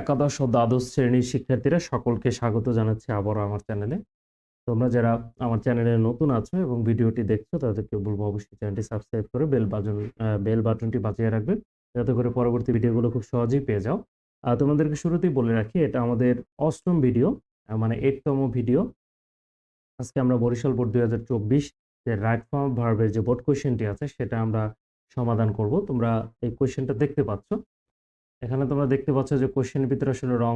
একাদশ ও দ্বাদশ শ্রেণির শিক্ষার্থীরা সকলকে স্বাগত জানাচ্ছি আবারও আমার চ্যানেলে। তোমরা যারা আমার চ্যানেলে নতুন আছো এবং ভিডিওটি দেখছ, তাদেরকে বলব অবশ্যই চ্যানেলটি সাবস্ক্রাইব করে বেল বাটন বেল বাটনটি বাজিয়ে রাখবে, যাতে করে পরবর্তী ভিডিওগুলো খুব সহজেই পেয়ে যাও। আর তোমাদেরকে শুরুতেই বলে রাখি, এটা আমাদের অষ্টম ভিডিও মানে এইটতম ভিডিও। আজকে আমরা বরিশাল বোর্ড দুই হাজার চব্বিশ যে রাইট ফর্ম ভার্বের যে বোর্ড কোয়েশ্চেনটি আছে, সেটা আমরা সমাধান করব। তোমরা এই কোয়েশ্চেনটা দেখতে পাচ্ছ। এখানে তোমরা দেখতে পাচ্ছ যে কোশ্চেনের ভিতরে আসলে রং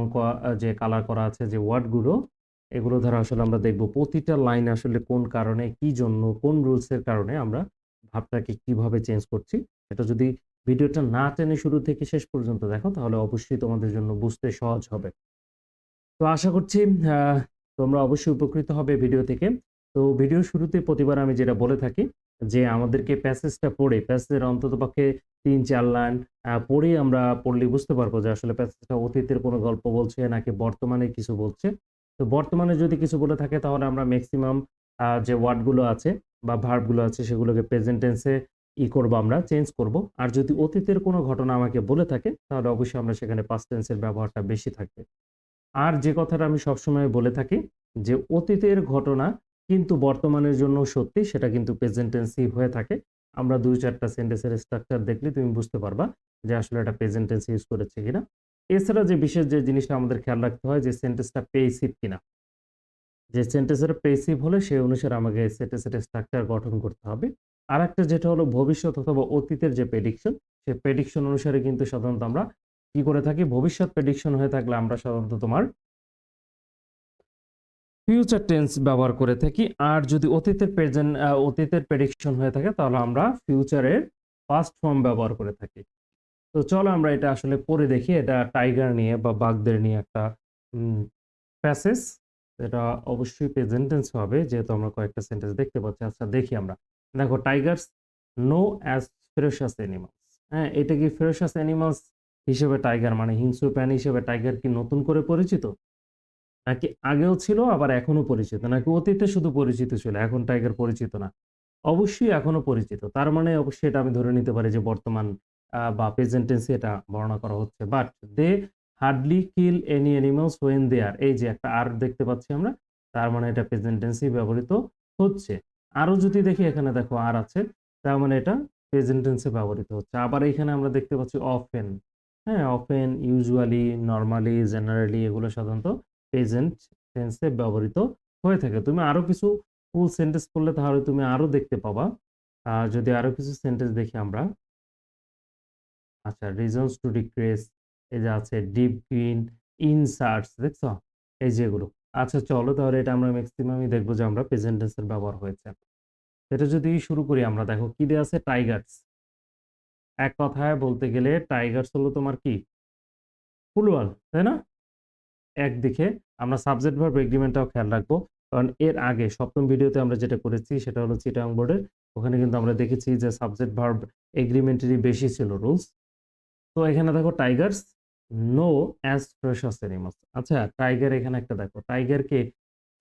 যে কালার করা আছে, যে ওয়ার্ডগুলো এগুলো দ্বারা আসলে আমরা দেখব প্রতিটা লাইন আসলে কোন কারণে, কি জন্য, কোন রুলস এর কারণে আমরা ভাবটাকে কীভাবে চেঞ্জ করছি। এটা যদি ভিডিওটা না টেনে শুরু থেকে শেষ পর্যন্ত দেখো, তাহলে অবশ্যই তোমাদের জন্য বুঝতে সহজ হবে। তো আশা করছি তোমরা অবশ্যই উপকৃত হবে ভিডিও থেকে। তো ভিডিও শুরুতে প্রতিবার আমি যেটা বলে থাকি, যে আমাদেরকে প্যাসেজটা পড়ে প্যাসেজের অন্ততপক্ষে তিন, চার লাইন পড়েই আমরা পড়লে বুঝতে পারব যে আসলে প্যাসেজটা অতীতের কোনো গল্প বলছে নাকি বর্তমানে কিছু বলছে। তো বর্তমানে যদি কিছু বলে থাকে তাহলে আমরা ম্যাক্সিমাম যে ওয়ার্ডগুলো আছে বা ভার্বগুলো আছে সেগুলোকে প্রেজেন্ট টেন্সে ই করব আমরা চেঞ্জ করব। আর যদি অতীতের কোনো ঘটনা আমাকে বলে থাকে তাহলে অবশ্যই আমরা সেখানে পাস্ট টেন্সের ব্যবহারটা বেশি থাকবে। আর যে কথাটা আমি সবসময় বলে থাকি যে অতীতের ঘটনা কিন্তু বর্তমানের জন্য সত্যি সেটা কিন্তু প্রেজেন্ট টেন্সই হয়ে থাকে। আমরা দুই চারটা সেন্টেন্সের স্ট্রাকচার দেখলে তুমি বুঝতে পারবা যে আসলে এটা প্রেজেন্ট টেন্স ইউজ করেছে কিনা। এছাড়া যে বিশেষ যে জিনিসটা আমাদের খেয়াল রাখতে হয় যে সেন্টেন্সটা পেসিভ কিনা। যে সেন্টেন্সের পেসিভ হলে সেই অনুসারে আমাকে সেন্টেন্সের স্ট্রাকচার গঠন করতে হবে। আর একটা যেটা হলো ভবিষ্যৎ অথবা অতীতের যে প্রেডিকশন সেই প্রেডিকশন অনুসারে কিন্তু সাধারণত আমরা কি করে থাকি? ভবিষ্যৎ প্রেডিকশন হয়ে থাকলে আমরা সাধারণত তোমার ফিউচার টেন্স ব্যবহার করে থাকি। আর যদি অতীতের প্রেজেন্ট অতীতের প্রেডিকশন হয়ে থাকে, তাহলে আমরা ফিউচারের পাস্ট ফর্ম ব্যবহার করে থাকি। তো চলো আমরা এটা আসলে পড়ে দেখি। এটা টাইগার নিয়ে বা বাঘদের নিয়ে একটা প্যাসেজ এটা অবশ্যই প্রেজেন্টেন্স হবে, যেহেতু আমরা কয়েকটা সেন্টেন্স দেখতে পাচ্ছি। আচ্ছা দেখি আমরা। দেখো tigers known as ferocious animals হ্যাঁ এটা কি ফেরোশাস অ্যানিমালস হিসেবে টাইগার মানে হিংস্র প্রাণী হিসেবে টাইগার কি নতুন করে পরিচিত? নাকি আগেও ছিল, আবার এখনও পরিচিত? নাকি অতীতে শুধু পরিচিত ছিল, এখন টাইগার পরিচিত না? অবশ্যই এখনও পরিচিত। তার মানে অবশ্যই এটা আমি ধরে নিতে পারি যে বর্তমান বা প্রেজেন্ট টেন্সে এটা বর্ণনা করা হচ্ছে। But they hardly kill any animals when they are এই যে একটা আর দেখতে পাচ্ছি আমরা, তার মানে এটা প্রেজেন্ট টেন্সেই ব্যবহৃত হচ্ছে। আরও যদি দেখি, এখানে দেখো আর আছে, তার মানে এটা প্রেজেন্ট টেন্সে ব্যবহৃত হচ্ছে। আবার এখানে আমরা দেখতে পাচ্ছি অফেন হ্যাঁ অফেন ইউজুয়ালি নর্মালি জেনারেলি এগুলো সাধারণত প্রেজেন্ট টেন্সে ব্যবহৃত হয়ে থাকে। তুমি আরও কিছু ফুল সেন্টেন্স পড়লে তাহলে তুমি আরও দেখতে পাবা। যদি আরও কিছু সেন্টেন্স দেখি আমরা। আচ্ছা রিজনস টু ডিক্রেস এই যে আছে ডিপ গ্রিন ইনসার্টস দেখছ? এই যেগুলো আচ্ছা চলো তাহলে এটা আমরা ম্যাক্সিমামই দেখব যে আমরা প্রেজেন্ট টেন্সের ব্যবহার হয়েছে। এটা যদি শুরু করি আমরা, দেখো কি দেওয়া আছে? টাইগার্স এক কথায় বলতে গেলে টাইগার্স হলো তোমার কি? ফুলওয়াল, তাই না? একদিকে আমরা সাবজেক্ট ভার্ব এগ্রিমেন্টটাও খেয়াল রাখব। কারণ এর আগে সপ্তম ভিডিওতে আমরা যেটা করেছি সেটা হলো চিটাং বোর্ডের ওখানে কিন্তু আমরা দেখেছি যে সাবজেক্ট ভার্ব এগ্রিমেন্টেরই বেশি ছিল রুলস তো এখানে দেখো tigers known as ferocious animals আচ্ছা টাইগার এখানে একটা দেখো। টাইগারকে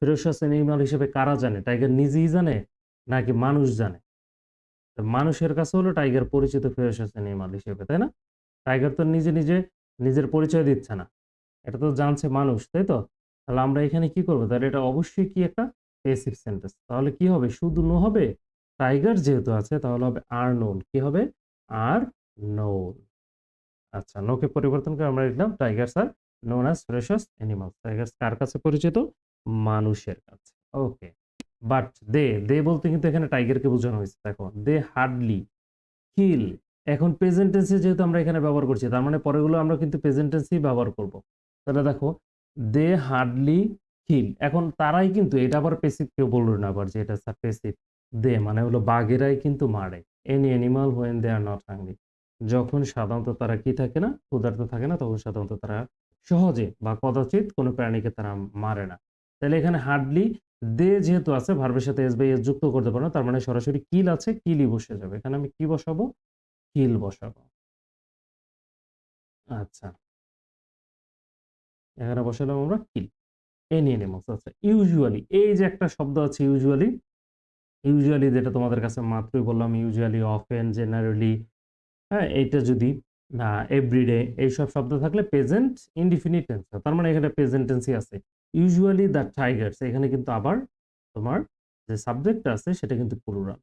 ফ্রেশাস অ্যানিমাল হিসেবে কারা জানে? টাইগার নিজেই জানে নাকি মানুষ জানে? মানুষের কাছে হলো টাইগার পরিচিত ফ্রেশাস অ্যানিমাল হিসেবে, তাই না? টাইগার তো নিজে নিজে নিজের পরিচয় দিচ্ছে না। এটা তো জানছে মানুষ, তাই তো? তাহলে আমরা এখানে কি করব? তাহলে এটা অবশ্যই কি একটা পেসিভ সেন্টেন্স তাহলে কি হবে? শুধু নো হবে? টাইগার যেহেতু আছে, তাহলে হবে আর নোন কি হবে? আর নোন আচ্ছা নোকে পরিবর্তন করে আমরা লিখলাম tigers are known as ferocious animals tigers কার কাছে পরিচিত? মানুষের কাছে। ওকে বাট দে দে বলতে কিন্তু এখানে টাইগারকে বোঝানো হয়েছে। দেখো, দে হার্ডলি কিল। এখন প্রেজেন্ট টেন্সে যেহেতু আমরা এখানে ব্যবহার করছি, তার মানে পরেগুলো আমরা কিন্তু প্রেজেন্ট টেন্সেই ব্যবহার করব। তাহলে দেখো দে হার্ডলি কিল এখন তারাই কিন্তু, এটা আবার পেসিভ কেউ বলল না আবার যে এটা পেসিভ দে মানে হলো বাঘেরাই কিন্তু মারে। Any animal when they are not hungry যখন সাধারণত তারা কি থাকে না, ক্ষুধার্ত থাকে না, তখন সাধারণত তারা সহজে বা কদাচিৎ কোনো প্রাণীকে তারা মারে না। তাহলে এখানে হার্ডলি দে যেহেতু আছে ভার্বের সাথে এস বাই এস যুক্ত করতে পারো তার মানে সরাসরি কিল আছে কিলই বসে যাবে। এখানে আমি কি বসাবো? কিল বসাবো। আচ্ছা। এখানে বসালাম আমরা কিল এনি অ্যানিমালস আচ্ছা ইউজুয়ালি এই যে একটা শব্দ আছে ইউজুয়ালি ইউজুয়ালি যেটা তোমাদের কাছে মাত্রই বললাম ইউজুয়ালি অফেন জেনারেলি হ্যাঁ এইটা যদি না এভরিডে এইসব শব্দ থাকলে প্রেজেন্ট ইনডিফিনিট টেন্স তার মানে এখানে প্রেজেন্ট টেন্সই আছে। ইউজুয়ালি দ্য টাইগার্স এখানে কিন্তু আবার তোমার যে সাবজেক্টটা আছে, সেটা কিন্তু plural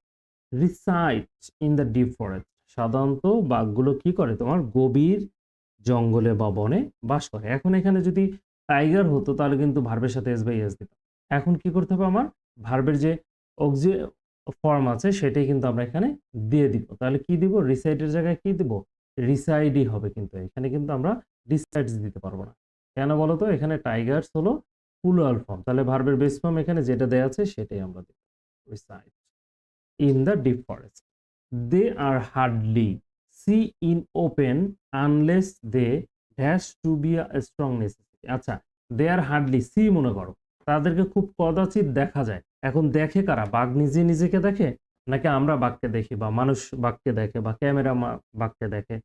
reside in the deep forest সাধারণত বাঘগুলো কি করে? তোমার গভীর জঙ্গলে বা বনে বাস করে। এখন এখানে যদি টাইগার হতো, তাহলে কিন্তু ভার্বের সাথে এস বাই এস দিত এখন কি করতে হবে আমার? ভার্বের যে অক্সি ফর্ম আছে, সেটাই কিন্তু আমরা এখানে দিয়ে দিব। তাহলে কি দিব? রিসাইডের জায়গায় কি দিব? রিসাইডই হবে কিন্তু। এখানে কিন্তু আমরা রিসাইডস দিতে পারব না। কেন বলো তো? এখানে টাইগার্স হলো প্লুরাল ফর্ম তাহলে ভার্বের বেস ফর্ম এখানে যেটা দেয়া আছে, সেটাই আমরা দিব। Reside in the deep forest they are hardly seen in open unless they has to be strong necessity আচ্ছা দে আর হার্ডলি সি মনে করো। তাদেরকে খুব কদাচিৎ দেখা যায়। এখন দেখে কারা? বাঘ নিজে নিজেকে দেখে? নাকি আমরা বাঘকে দেখি বা মানুষ বাঘকে দেখে বা ক্যামেরা বাঘকে দেখে?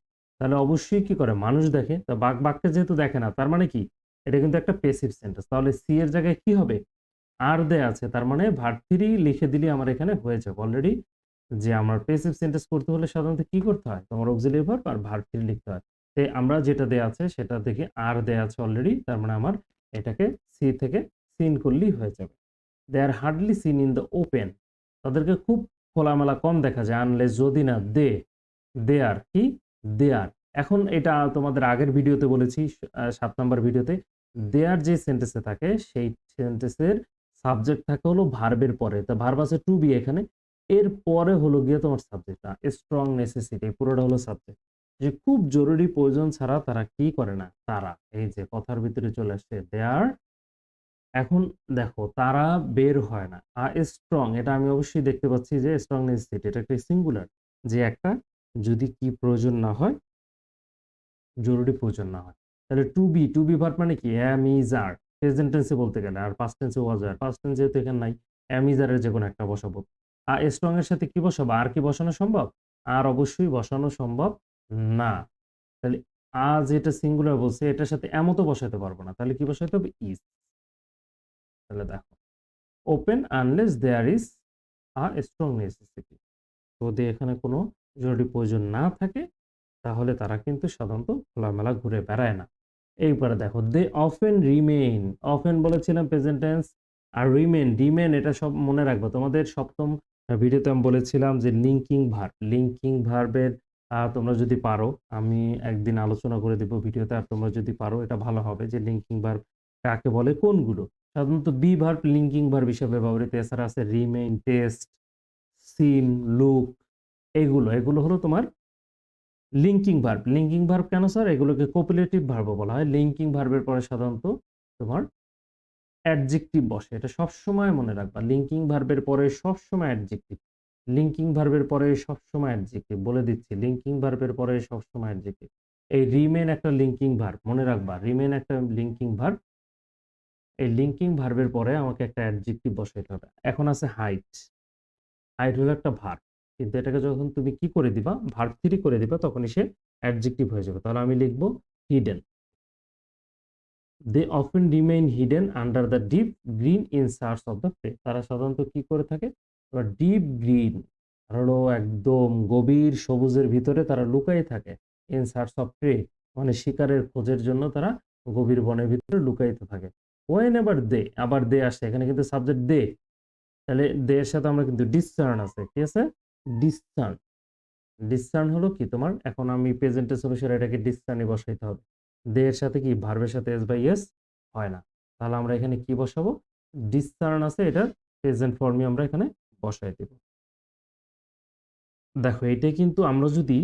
তাহলে অবশ্যই কি করে? মানুষ দেখে। তা বাঘ বাঘকে যেহেতু দেখে না, তার মানে কি? এটা কিন্তু একটা পেসিভ সেন্টেন্স তাহলে সি এর জায়গায় কি হবে? আর দে আছে, তার মানে ভার্থিরি লিখে দিলে আমার এখানে হয়ে যাবে। অলরেডি যে আমার পেসিভ সেন্টেন্স করতে হলে সাধারণত কি করতে হয়? তোমার অক্সিলিয়ারি ভার্ব আর ভার্থিরি লিখতে হয়। তো আমরা যেটা দেয়া আছে সেটা থেকে আর দেয়া আছে অলরেডি তার মানে আমার এটাকে সি থেকে সিন করলেই হয়ে যাবে। They are hardly seen in the open তাদেরকে খুব খোলামেলা কম দেখা যায় আনলে যদি না দে দে আর কি? দে আর এখন এটা তোমাদের আগের ভিডিওতে বলেছি সাত নম্বর ভিডিওতে দেয়ার যে সেন্টেন্সে থাকে, সেই সেন্টেন্সের সাবজেক্ট থাকে হলো ভার্বের পরে। তা ভার্ব আছে টু বি এখানে এর পরে হলো গিয়ে তোমার সাবজেক্টটা স্ট্রং নেসেসিটি পুরোটা হলো সাবজেক্ট যে খুব জরুরি প্রয়োজন ছাড়া তারা কি করে না? তারা, এই যে কথার ভিতরে চলে আসছে দেয়ার এখন দেখো তারা বের হয় না। আর স্ট্রং এটা আমি অবশ্যই দেখতে পাচ্ছি যে স্ট্রং নেসেসিটি এটা একটা সিঙ্গুলার যে একটা যদি কি প্রয়োজন না হয়, জরুরি প্রয়োজন না হয়। তাহলে to be to be verb মানে কি? অ্যাম ইজ আর প্রেজেন্ট টেন্সে বলতে গেলে, আর পাস্ট টেন্সে ওয়াজ আর পাস্ট টেন্স যেহেতু এখানে নাই অ্যাম ইজ আরের যে কোনো একটা বসাবো। স্ট্রং এর সাথে কি বসাবো? আর কি বসানো সম্ভব? আর অবশ্যই বসানো সম্ভব না। তাহলে আজ এটা সিঙ্গুলার বলছে, এটার সাথে এমতো বসাতে পারব না। তাহলে কি বসাতে হবে? ইজ তাহলে দেখো open unless there is a strong necessity যদি এখানে কোনো জরুরি প্রয়োজন না থাকে, তাহলে তারা কিন্তু সাধারণত খোলামেলা ঘুরে বেড়ায় না। এইবারে দেখো দে অফেন রিমেইন অফেন বলেছিলাম প্রেজেন্ট টেন্স আর রিমেন রিমেন এটা সব মনে রাখব। তোমাদের সপ্তম ভিডিওতে আমি বলেছিলাম যে লিঙ্কিং ভার্ব লিঙ্কিং ভার্বের তোমরা যদি পারো, আমি একদিন আলোচনা করে দেবো ভিডিওতে, আর তোমরা যদি পারো, এটা ভালো হবে যে লিঙ্কিং ভার্ব কাকে বলে, কোনগুলো? সাধারণত বি ভার্ব লিঙ্কিং ভার্ব হিসেবে ব্যবহৃত, এছাড়া আছে রিমেইন টেস্ট সিম লুক এগুলো এগুলো হলো তোমার লিঙ্কিং ভার্ব লিঙ্কিং ভার্ব কেন স্যার এগুলোকে কোপিলেটিভ ভার্ব বলা হয়। লিঙ্কিং ভার্বের পরে সাধারণত তোমার অ্যাডজেক্টিভ বসে। এটা সবসময় মনে রাখবা। লিঙ্কিং ভার্বের পরে সবসময় অ্যাডজেক্টিভ লিঙ্কিং ভার্বের পরে সবসময় অ্যাডজেক্টিভ বলে দিচ্ছি লিঙ্কিং ভার্বের পরে সবসময় অ্যাডজেক্টিভ এই রিমেন একটা লিঙ্কিং ভার্ব মনে রাখবা রিমেন একটা লিঙ্কিং ভার্ব এই লিঙ্কিং ভার্বের পরে আমাকে একটা অ্যাডজেক্টিভ বসাইতে হবে। এখন আছে হাইট হাইট হলো একটা ভার্ব কিন্তু এটাকে যখন তুমি কি করে দিবা ভার্ব থ্রি করে দিবা, তখনই সে অ্যাডজেক্টিভ হয়ে যাবে। তাহলে আমি লিখব hidden they often remain hidden under the deep green in search of the prey তারা সাধারণত কি করে থাকে? ডিপ গ্রিন হলো একদম গভীর সবুজের ভিতরে তারা লুকাই থাকে ইন সার্চ অফ প্রে মানে শিকারের খোঁজের জন্য তারা গভীর বনের ভিতরে লুকাইতে থাকে। ওয়েন এবার দে আবার দে আসে, এখানে কিন্তু সাবজেক্ট দে তাহলে দে এর সাথে আমরা কিন্তু ডিসচার্ন আছে কি আছে? ডিসচার্ন ডিসচার্ন হলো কি? তোমার এখন আমি প্রেজেন্টেশন অনুসারে এটাকে ডিসচার্নই বসাইতে হবে। দে এর সাথে কি? ভার্বের সাথে এস বাই এস হয় না। তাহলে আমরা এখানে কি বসাবো? ডিসচার্ন আছে এটা প্রেজেন্ট ফর্মে আমরা এখানে বসাই দেব। দেখো, এটা কিন্তু আমরা যদি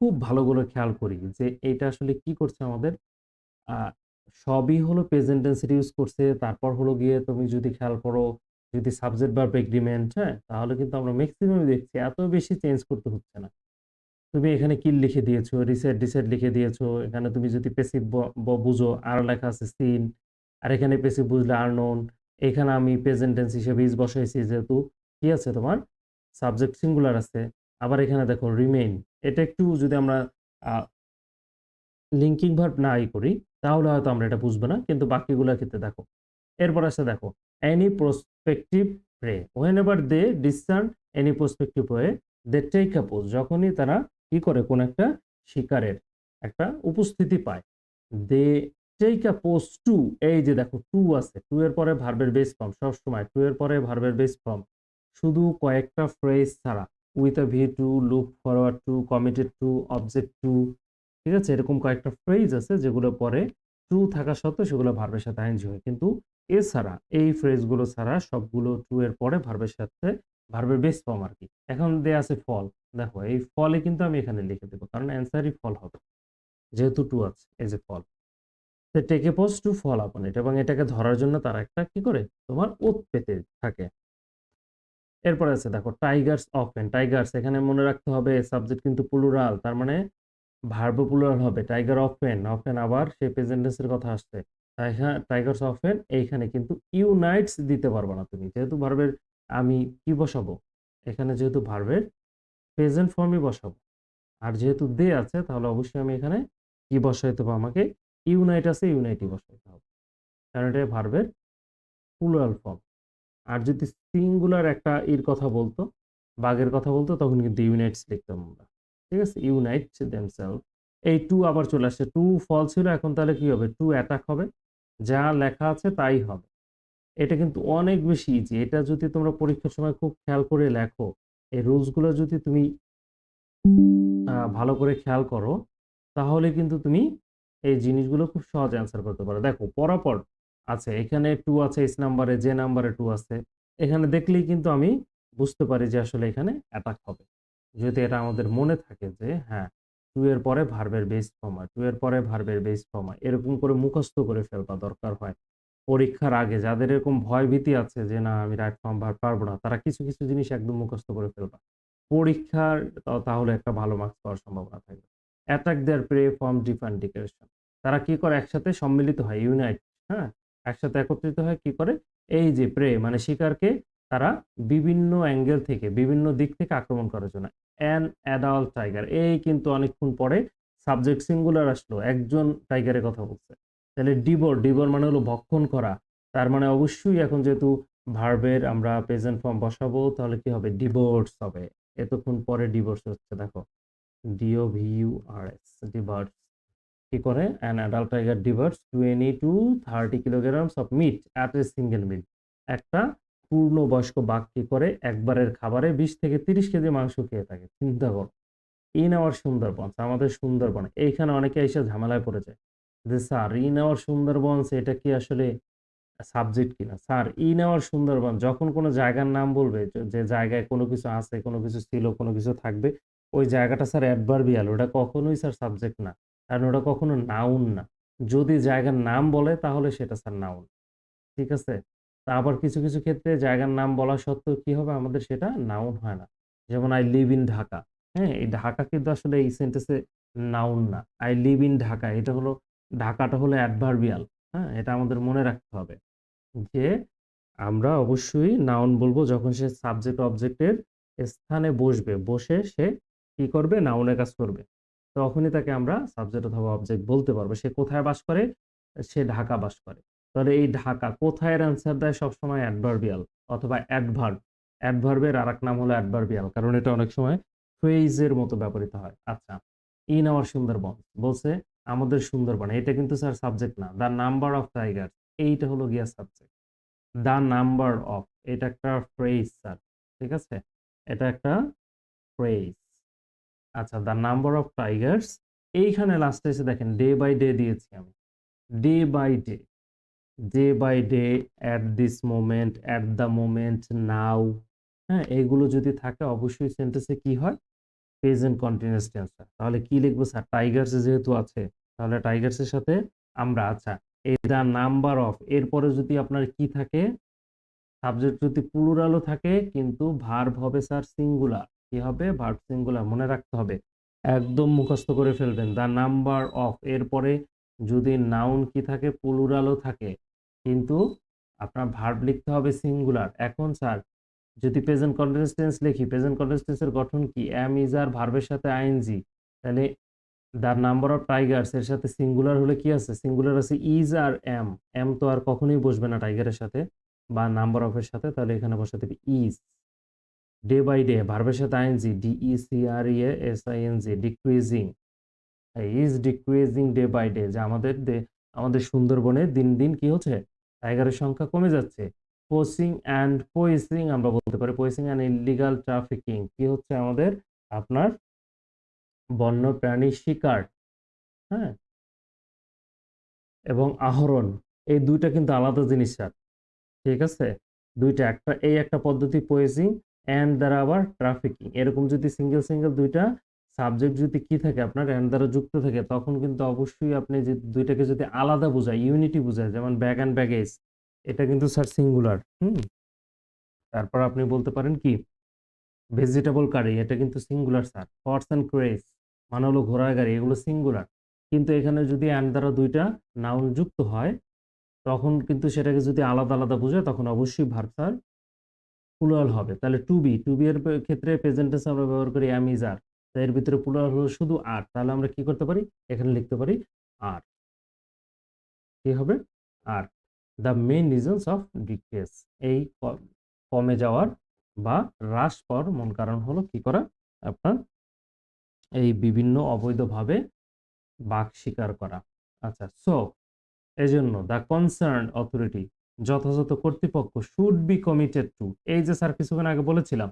খুব ভালো করে খেয়াল করি যে এটা আসলে কি করছে আমাদের? সবই হলো প্রেজেন্ট ইউজ করছে, তারপর হলো গিয়ে তুমি যদি খেয়াল করো, যদি সাবজেক্ট ভার্ব এগ্রিমেন্ট হ্যাঁ? তাহলে কিন্তু আমরা ম্যাক্সিমাম দেখছি, এত বেশি চেঞ্জ করতে হচ্ছে না। তুমি এখানে কিল লিখে দিয়েছ? রিসেট ডিসেট লিখে দিয়েছ। এখানে তুমি যদি পেসিভ বুঝো, আর লেখা আছে সিন আর এখানে পেসিভ বুঝলে আর নোন এখানে আমি প্রেজেন্ট টেন্স হিসেবে ইজ বসাইছি যেহেতু। কি আছে তোমার? সাবজেক্ট সিঙ্গুলার আছে। আবার এখানে দেখো রিমেইন এটা একটু যদি আমরা লিঙ্কিং ভার্ব নাই করি, তাহলে হয়তো আমরা এটা বুঝব না। কিন্তু বাকিগুলোর ক্ষেত্রে দেখো। এরপর আসে দেখো any prospective prey whenever they discern any prospective way they take a pause যখনই তারা কি করে কোন একটা শিকারের একটা উপস্থিতি পায়। They take a post to এই যে দেখো টু আছে টু এর পরে ভার্বের বেস ফর্ম সবসময় টু এর পরে ভার্বের বেস ফর্ম শুধু কয়েকটা ফ্রেজ ছাড়া with a view to look forward to committed to object to ঠিক আছে? এরকম কয়েকটা ফ্রেজ আছে যেগুলো পরে টু থাকা সত্ত্বেও সেগুলো ভার্বের সাথে আইনজি হয়। কিন্তু এছাড়া এই ফ্রেজগুলো ছাড়া সবগুলো টু এর পরে ভার্বের সাথে ভার্বের বেস ফর্ম আর কি। এখন দেয়া আছে ফল দেখো, এই ফলে কিন্তু আমি এখানে লিখে দেবো, কারণ অ্যান্সারই ফল হবে। যেহেতু টু আছে, এই যে ফল। টেকে পোজ টু ফল আপন এটা এবং এটাকে ধরার জন্য তারা একটা কি করে? তোমার ওত পেতে থাকে। এরপরে আছে, দেখো টাইগার্স অফেন টাইগার্স এখানে মনে রাখতে হবে সাবজেক্ট কিন্তু প্লুরাল তার মানে ভার্ব প্লুরাল হবে টাইগার অফেন অফেন আবার সেই প্রেজেন্টেন্সের কথা আসছে। টাইগার্স অফেন এইখানে কিন্তু ইউনাইটস দিতে পারবে না তুমি, যেহেতু ভার্বের আমি কি বসাবো? এখানে যেহেতু ভার্বের প্রেজেন্ট ফর্মই বসাবো। আর যেহেতু দে আছে, তাহলে অবশ্যই আমি এখানে কি বসাইতে হবে? আমাকে ইউনাইট আছে ইউনাইটই বসাইতে হবে। কারণ এটা ভার্বের প্লুরাল ফর্ম আর যদি সিঙ্গুলার একটা ইর কথা বলতো, বাঘের কথা বলতো, তখন কিন্তু ইউনাইটস লিখতাম আমরা। ঠিক আছে? ইউনাইট দেমসেলফ এই টু আবার চলে আসছে। টু ফল ছিল, এখন তাহলে কি হবে? টু অ্যাটাক হবে। যা লেখা আছে, তাই হবে। এটা কিন্তু অনেক বেশি ইজি এটা যদি তোমরা পরীক্ষার সময় খুব খেয়াল করে লেখো এই রুলসগুলো যদি তুমি ভালো করে খেয়াল করো, তাহলে কিন্তু তুমি এই জিনিসগুলো খুব সহজে অ্যান্সার করতে পারো। দেখো, পরাপর আছে, এখানে টু আছে এস নাম্বারে যে নাম্বারে টু আছে, এখানে দেখলেই কিন্তু আমি বুঝতে পারি যে আসলে এখানে অ্যাটাক হবে। যদি এটা আমাদের মনে থাকে যে হ্যাঁ টু এর পরে ভার্বের বেস ফর্ম টু এর পরে ভার্বের বেস ফর্ম এরকম করে মুখস্থ করে ফেলবা দরকার হয়। পরীক্ষার আগে যাদের এরকম ভয় ভীতি আছে যে, না, আমি রাইট ফর্ম ভার পারব না, তারা কিছু কিছু জিনিস একদম মুখস্থ করে ফেলবা। পরীক্ষার তাহলে একটা ভালো মার্কস পাওয়ার সম্ভাবনা থাকবে attack their prey from different declaration তারা কি করে? একসাথে সম্মিলিত হয় ইউনাইট হ্যাঁ? একসাথে একত্রিত হয় কি করে? এই যে প্রে মানে শিকারকে তারা বিভিন্ন অ্যাঙ্গেল থেকে, বিভিন্ন দিক থেকে আক্রমণ করার জন্য। অ্যান অ্যাডাল্ট টাইগার এই কিন্তু অনেকক্ষণ পরে সাবজেক্ট সিঙ্গুলার আসলো, একজন টাইগারের কথা বলছে। তাহলে ডিবর ডিবর মানে হলো ভক্ষণ করা। তার মানে অবশ্যই এখন যেহেতু ভার্বের আমরা প্রেজেন্ট ফর্ম বসাবো, তাহলে কি হবে? ডিভোর্স হবে। এতক্ষণ পরে ডিভোর্স হচ্ছে, দেখো। ডিও ভিউ আর এস ডিভোর্স কি করে? An adult tiger devours twenty two thirty kilograms of meat at a single meal একটা পূর্ণবয়স্ক বাঘ কি করে? একবারের খাবারে বিশ থেকে তিরিশ কেজি মাংস খেয়ে থাকে। চিন্তা করো। ইন আওয়ার সুন্দরবন, আমাদের সুন্দরবন। এইখানে অনেকে এসে ঝামেলায় পড়ে যায় যে, স্যার ইন আওয়ার সুন্দরবন এটা কি আসলে সাবজেক্ট কিনা? স্যার ইন আওয়ার সুন্দরবন, যখন কোনো জায়গার নাম বলবে, যে- জায়গায় কোনো কিছু আছে, কোনো কিছু ছিল, কোনো কিছু থাকবে, ওই জায়গাটা স্যার অ্যাডভার্বিয়াল ওটা কখনোই স্যার সাবজেক্ট না, কারণ ওটা কখনো নাউন না। যদি জায়গার নাম বলে, তাহলে সেটা স্যার নাউন ঠিক আছে? তা আবার কিছু কিছু ক্ষেত্রে জায়গার নাম বলা সত্ত্বেও কি হবে? আমাদের সেটা নাউন হয় না। যেমন আই লিভ ইন ঢাকা হ্যাঁ এই ঢাকা কিন্তু আসলে এই সেন্টেন্সে নাউন না। আই লিভ ইন ঢাকা এটা হলো ঢাকাটা হলো অ্যাডভার্বিয়াল হ্যাঁ? এটা আমাদের মনে রাখতে হবে যে আমরা অবশ্যই নাউন বলব যখন সে সাবজেক্ট অবজেক্টের স্থানে বসবে, বসে সে কি করবে? নাউনের কাজ করবে। তখনই তাকে আমরা সাবজেক্ট অথবা অবজেক্ট বলতে পারব। সে কোথায় বাস করে? সে ঢাকা বাস করে। তাহলে এই ঢাকা কোথায় এর অ্যান্সার দেয়? সবসময় অ্যাডভার্বিয়াল অথবা অ্যাডভার্ব অ্যাডভার্বের আর এক নাম হলো অ্যাডভার্বিয়াল কারণ এটা অনেক সময় ফ্রেজের মতো ব্যবহৃত হয়। আচ্ছা ইন আওয়ার সুন্দরবন। বলছে আমাদের সুন্দরবন, এটা কিন্তু স্যার সাবজেক্ট না। দ্য নাম্বার অফ টাইগার এইটা হলো গিয়া সাবজেক্ট দ্য নাম্বার অফ এটা একটা ফ্রেজ স্যার ঠিক আছে? এটা একটা ফ্রেজ আচ্ছা দ্য নাম্বার অফ টাইগার্স এইখানে লাস্টে এসে দেখেন ডে বাই ডে দিয়েছি আমি। Day by day day by day at this moment at the moment now হ্যাঁ এগুলো যদি থাকে, অবশ্যই সেন্টেন্সে কি হয়? প্রেজেন্ট কন্টিনিউয়াস টেন্স তাহলে কি লিখব স্যার টাইগার্স যেহেতু আছে তাহলে টাইগার্সের সাথে আমরা আচ্ছা এই দ্য নাম্বার অফ এরপরে যদি আপনার কি থাকে সাবজেক্ট যদি প্লুরালও থাকে, কিন্তু ভার্ব হবে স্যার সিঙ্গুলার কি হবে? ভার্ব সিঙ্গুলার মনে রাখতে হবে, একদম মুখস্থ করে ফেলবেন দ্য নাম্বার অফ এরপরে যদি নাউন কি থাকে প্লুরালও থাকে, কিন্তু আপনার ভার্ব লিখতে হবে সিঙ্গুলার এখন স্যার যদি প্রেজেন্ট কন্টিনিউয়াস টেন্স লিখি প্রেজেন্ট কন্টিনিউয়াস টেন্সের গঠন কি? অ্যাম ইজ আর ভার্বের সাথে আইএনজি তাহলে দ্য নাম্বার অফ টাইগার্স এর সাথে সিঙ্গুলার হলে কি আছে? সিঙ্গুলার আছে ইজ আর এম এম তো আর কখনোই বসবে না টাইগারের সাথে বা নাম্বার অফ এর সাথে, তাহলে এখানে বসাতে হবে ইজ ডে বাই ডে ভার্বের সাথে ING D E C R E S I N G decreasing is decreasing day by day যে আমাদের আমাদের সুন্দরবনে দিন দিন কি হচ্ছে? টাইগারের সংখ্যা কমে যাচ্ছে। পোসিং অ্যান্ড পোয়েসিং আমরা বলতে পারি পোয়েসিং অ্যান্ড ইলিগাল ট্রাফিকিং কি হচ্ছে আমাদের? আপনার বন্য প্রাণী শিকার হ্যাঁ? এবং আহরণ, এই দুইটা কিন্তু আলাদা জিনিস স্যার, ঠিক আছে? দুইটা একটা, এই একটা পদ্ধতি পোয়েসিং অ্যান্ড দ্বারা আবার ট্রাফিকিং এরকম যদি সিঙ্গেল সিঙ্গেল দুইটা সাবজেক্ট যদি কি থাকে আপনার অ্যান্ড দ্বারা যুক্ত থাকে, তখন কিন্তু অবশ্যই আপনি যে দুইটাকে যদি আলাদা বোঝায় ইউনিটি বোঝায়, যেমন ব্যাগ অ্যান্ড ব্যাগেজ এটা কিন্তু স্যার সিঙ্গুলার হুম? তারপর আপনি বলতে পারেন কি? ভেজিটেবল কারি এটা কিন্তু singular sir horse and cress মানে হলো ঘোড়ার গাড়ি, এগুলো সিঙ্গুলার কিন্তু এখানে যদি অ্যান্ড দ্বারা দুইটা নাউন যুক্ত হয়, তখন কিন্তু সেটাকে যদি আলাদা আলাদা বোঝায়, তখন অবশ্যই ভার্ব স্যার প্লুরাল হবে। তাহলে টু বি টু বি এর ক্ষেত্রে প্রেজেন্টেন্স আমরা ব্যবহার করি অ্যাম ইজ আর এর ভিতরে প্লুরাল হলো শুধু আর তাহলে আমরা কি করতে পারি? এখানে লিখতে পারি আর কি হবে? Are the main reasons of decrease এই কমে যাওয়ার বা হ্রাস পাওয়ার মূল কারণ হলো কি করা? আপনার এই বিভিন্ন অবৈধভাবে বাঘ শিকার করা। আচ্ছা সো এজন্য দ্য কনসার্ন অথরিটি যথাযথ কর্তৃপক্ষ শুড বি কমিটেড টু এই যে স্যার কিছুক্ষণ আগে বলেছিলাম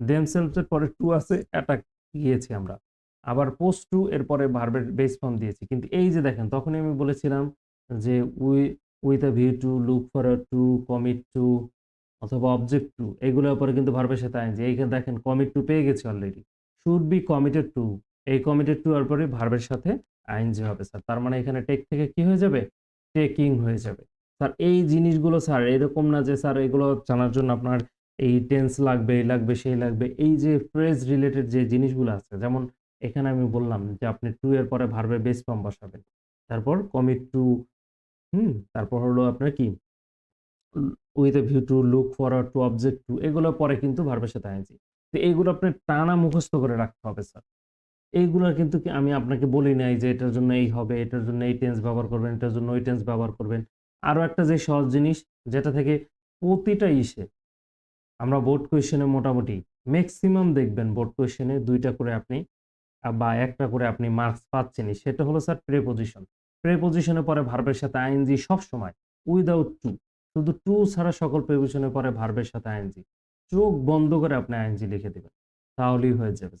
দেমসেলস এর পরে টু আছে অ্যাটাক গিয়েছি আমরা। আবার পোস্ট টু এর পরে ভার্বের বেস ফর্ম দিয়েছি। কিন্তু এই যে দেখেন, তখনই আমি বলেছিলাম যে we with a view to look for a to commit to অথবা অবজেক্ট টু এগুলোর পরে কিন্তু ভার্বের সাথে আইনজি এইখানে দেখেন কমিট টু পেয়ে গেছি already should be committed to এই কমিটেড টু এর পরে ভার্বের সাথে আইনজি হবে স্যার তার মানে এখানে টেক থেকে কি হয়ে যাবে? টেকিং হয়ে যাবে। স্যার এই জিনিসগুলো স্যার এরকম না যে স্যার এগুলো জানার জন্য আপনার এই টেন্স লাগবে, এই লাগবে, সেই লাগবে। এই যে ফ্রেজ রিলেটেড যে জিনিসগুলো আছে, যেমন এখানে আমি বললাম যে আপনি টু এর পরে ভার্বে বেস ফর্ম বসাবেন। তারপর কমিট টু হুম, তারপর হলো আপনার কি? With a view to look forward to object to এগুলো পরে কিন্তু ভার্বের সাথে আইনজি তো এইগুলো আপনি টানা মুখস্থ করে রাখতে হবে, স্যার। এইগুলো কিন্তু আমি আপনাকে বলি নাই যে এটার জন্য এই হবে, এটার জন্য এই টেন্স ব্যবহার করবেন, এটার জন্য ওই টেন্স ব্যবহার করবেন। আরও একটা যে সহজ জিনিস, যেটা থেকে প্রতিটা ইসে আমরা বোর্ড কোয়েশ্চেনে মোটামুটি ম্যাক্সিমাম দেখবেন বোর্ড কোয়েশ্চেনে দুইটা করে আপনি বা একটা করে আপনি মার্কস পাচ্ছেনই সেটা হলো, স্যার, প্রেপোজিশন। প্রেপোজিশনের পরে ভার্বের সাথে আইএনজি সব সময় উইদাউট টু। শুধু টু ছাড়া সকল প্রেপোজিশনের পরে ভার্বের সাথে আইএনজি। চোখ বন্ধ করে আপনি আইএনজি লিখে দেবেন। তাহলেই হয়ে যাবে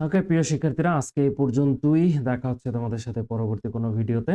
ওকে, প্রিয় শিক্ষার্থীরা, আজকে এই পর্যন্তই। দেখা হচ্ছে তোমাদের সাথে পরবর্তী কোনো ভিডিওতে।